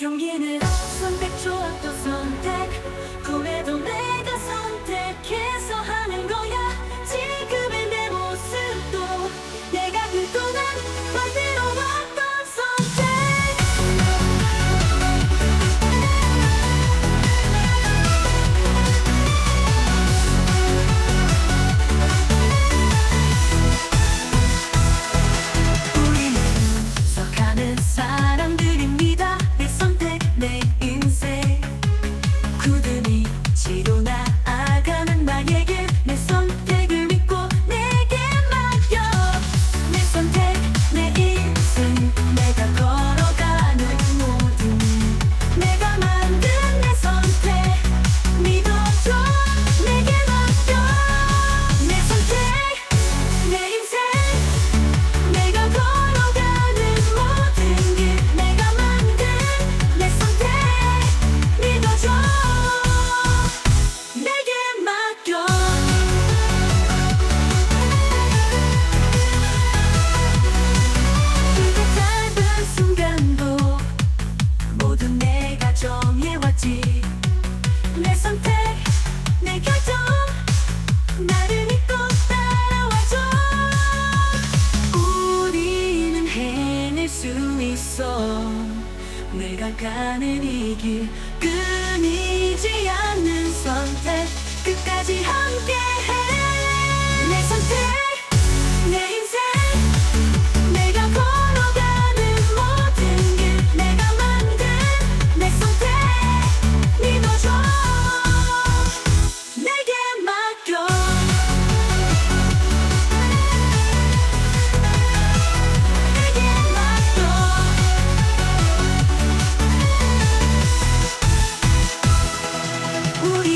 경기는 선택 조합도 선택. 구매 나는 이 길 끊이지 않는 선택. 끝까지 함께해. Ooh.